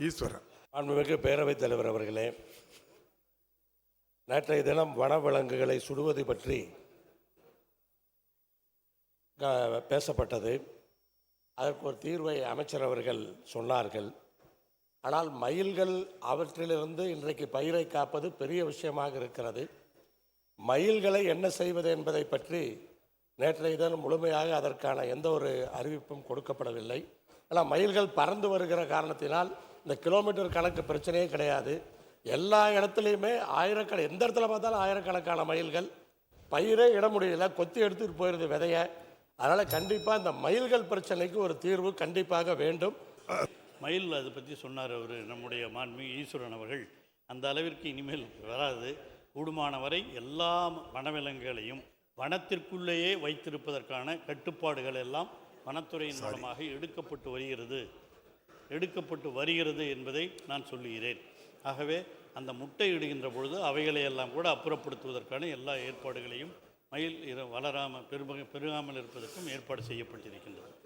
ஈஸ்வரன். மாண்புமிகு பேரவைத் தலைவர் அவர்களே நேற்றைய தினம் வனவிலங்குகளை சுடுவது பற்றி க- பேசப்பட்டது. அதற்கு ஒரு தீர்வை அமைச்சர் அவர்கள் சொன்னார்கள். ஆனால் மயில்கள் அவற்றிலிருந்து இன்றைக்கு பயிரை காப்பது பெரிய விஷயமாக இருக்கிறது. மயில்களை என்ன செய்வது என்பதை பற்றி நேற்றைய தினம் முழுமையாக அதற்கான எந்த ஒரு அறிவிப்பும் கொடுக்கப்படவில்லை. ஆனால் மயில்கள் பறந்து வருகிற காரணத்தினால் இந்த கிலோமீட்டர் கணக்கு பிரச்சனையே கிடையாது. எல்லா இடத்துலையுமே ஆயிரக்கண எந்த இடத்துல பார்த்தாலும் ஆயிரக்கணக்கான மயில்கள். பயிரே இட முடியல. கொத்தி எடுத்துட்டு போயிடுது விதைய. அதனால் கண்டிப்பாக இந்த மயில்கள் பிரச்சனைக்கு ஒரு தீர்வு கண்டிப்பாக வேண்டும். மயில் அதை பற்றி சொன்னார் அவர் நம்முடைய மாண்புமிகு ஈஸ்வரன் அவர்கள். அந்த அளவிற்கு இனிமேல் வராது. கூடுமான வரை எல்லா வனவிலங்குகளையும் வனத்திற்குள்ளேயே வைத்திருப்பதற்கான கட்டுப்பாடுகள் எல்லாம் வனத்துறையின் மூலமாக எடுக்கப்பட்டு வருகிறது. எடுக்கப்பட்டு வருகிறது என்பதை நான் சொல்லுகிறேன். ஆகவே அந்த முட்டை இடுகின்ற பொழுது அவைகளை எல்லாம் கூட அப்புறப்படுத்துவதற்கான எல்லா ஏற்பாடுகளையும் மயில் இர- வளராமல் பெரும பெருகாமல் இருப்பதற்கும் ஏற்பாடு செய்யப்பட்டிருக்கின்றது.